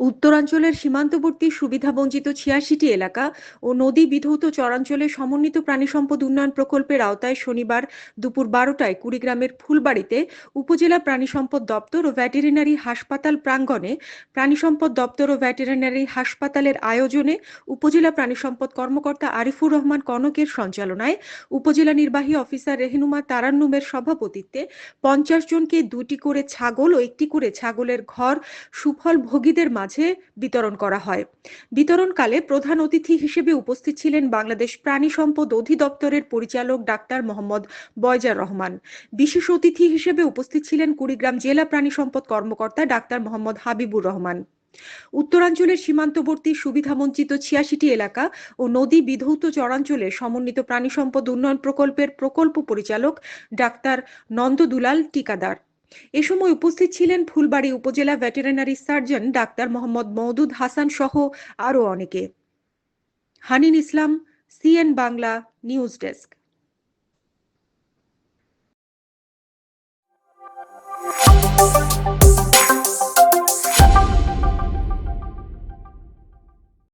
উত্তরাঞ্চলের সীমান্তবর্তী সুবিধাবঞ্চিত ছিয়াশিটি এলাকা ও নদী বিধৌত চরাঞ্চলে সমন্বিত প্রাণী সম্পদ উন্নয়ন প্রকল্পের আওতায় শনিবার দুপুর বারোটায় কুড়িগ্রামের ফুলবাড়িতে উপজেলা প্রাণী সম্পদ দপ্তর ও ভ্যাটেরিনারি হাসপাতাল প্রাঙ্গণে প্রাণী সম্পদ দপ্তর ও ভ্যাটেরিনারি হাসপাতালের আয়োজনে উপজেলা প্রাণী সম্পদ কর্মকর্তা আরিফুর রহমান কনকের সঞ্চালনায় উপজেলা নির্বাহী অফিসার রেহনুমা তারান্নুমের সভাপতিত্বে পঞ্চাশ জনকে দুটি করে ছাগল ও একটি করে ছাগলের ঘর সুফল ভোগীদের মাঝে বিতরণ করা হয়। বিতরণকালে প্রধান অতিথি হিসেবে উপস্থিত ছিলেন বাংলাদেশ প্রাণী সম্পদ অধিদপ্তরের পরিচালক ডাক্তার মোহাম্মদ বয়জার রহমান। বিশেষ অতিথি হিসেবে উপস্থিত ছিলেন কুড়িগ্রাম জেলা প্রাণী সম্পদ কর্মকর্তা ডাক্তার মোহাম্মদ হাবিবুর রহমান। উত্তরাঞ্চলের সীমান্তবর্তী সুবিধাবঞ্চিত ছিয়াশিটি এলাকা ও নদী বিধৌত চরাঞ্চলে সমন্বিত প্রাণী সম্পদ উন্নয়ন প্রকল্পের প্রকল্প পরিচালক ডাক্তার নন্দ দুলাল টিকাদার এ সময় উপস্থিত ছিলেন ফুলবাড়ী উপজেলা veterinary surgeon doctor Mohammad Moudud Hasan সহ আরও অনেকে Hanin Islam, CN Bangla, news desk Thank you.